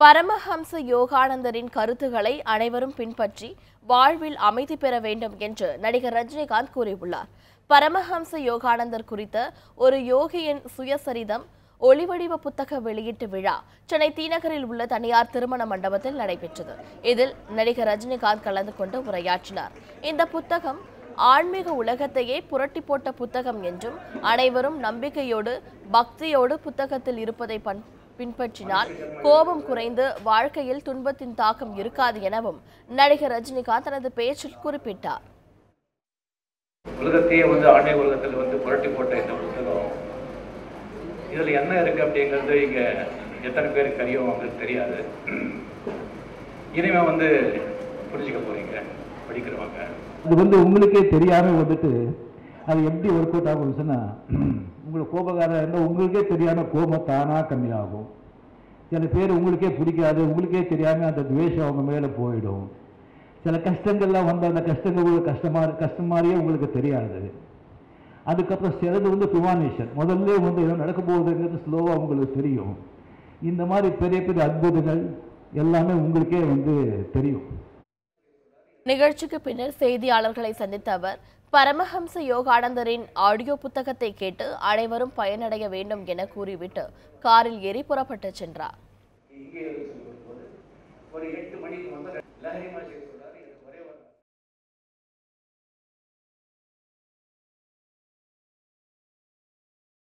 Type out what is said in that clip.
பரமஹம்ச யோகானந்தரின் கருத்துக்களை அனைவரும் பின்பற்றி வாழ்வில் அமைதி பெற வேண்டும் என்று நடிகர் ரஜினிகாந்த் கூறியுள்ளார். பரமஹம்ச யோகானந்தர் குறித்த ஒரு யோகியின் சுயசரிதம் ஒளிவடிவ புத்தக வெளியீட்டு விழா சென்னை தீநகரில் உள்ள தனியார் திருமண மண்டபத்தில் நடைபெற்றது. இதில் நடிகர் ரஜினிகாந்த் கலந்து கொண்டு உரையாற்றினார். இந்த புத்தகம் ஆன்மீக உலகத்தையே புரட்டி போட்ட புத்தகம் என்றும் அனைவரும் நம்பிக்கையோடு பக்தியோடு புத்தகத்தில் இருப்பதை பண் பின்பற்றினால் கோபம் குறைந்து வாழ்க்கையில் துன்பத்தின் தாக்கம் இருக்காது எனவும் நடிகர் ரஜினிகாந்த் தனது பேச்சில் குறிப்பிட்டார். உலகத்தையே வந்து ஆன்மீக உலகத்தில் வந்து புரட்டி போட்ட இந்த புத்தகம் இதில் என்ன இருக்குது அப்படிங்கிறது இங்கே எத்தனை பேருக்கு தெரியும் அவங்களுக்கு தெரியாது. இனிமே வந்து புரிஞ்சுக்க போறீங்க படிக்கிறவங்க. அது வந்து உங்களுக்கே தெரியாம வந்துட்டு அது எப்படி ஒர்க் அவுட் ஆகும் சொன்னா உங்களுக்கு கோபக்காரர் இருந்தால் உங்களுக்கே தெரியாம கோபம் தானா கம்மியாகும். சில பேர் உங்களுக்கே பிடிக்காது உங்களுக்கே தெரியாமல் அந்த துவேஷம் அவங்க மேலே போயிடும். சில கஷ்டங்கள்லாம் வந்து அந்த கஷ்டங்கள் உங்களுக்கு கஷ்டமா கஷ்டம் மாதிரியே உங்களுக்கு தெரியாது. அதுக்கப்புறம் சிலது வந்து ப்ரிவானேஷன் முதல்ல வந்து எதோ நடக்க போகுதுங்கிறது ஸ்லோவாக உங்களுக்கு தெரியும். இந்த மாதிரி பெரிய பெரிய அற்புதங்கள் எல்லாமே உங்களுக்கே வந்து தெரியும். நிகழ்ச்சிக்கு பின்னர் செய்தியாளர்களை சந்தித்த அவர் பரமஹம்ச யோகானந்தரின் ஆடியோ புத்தகத்தை கேட்டு அனைவரும் பயனடைய வேண்டும் என கூறிவிட்டு காரில் ஏறி புறப்பட்டு சென்றார்.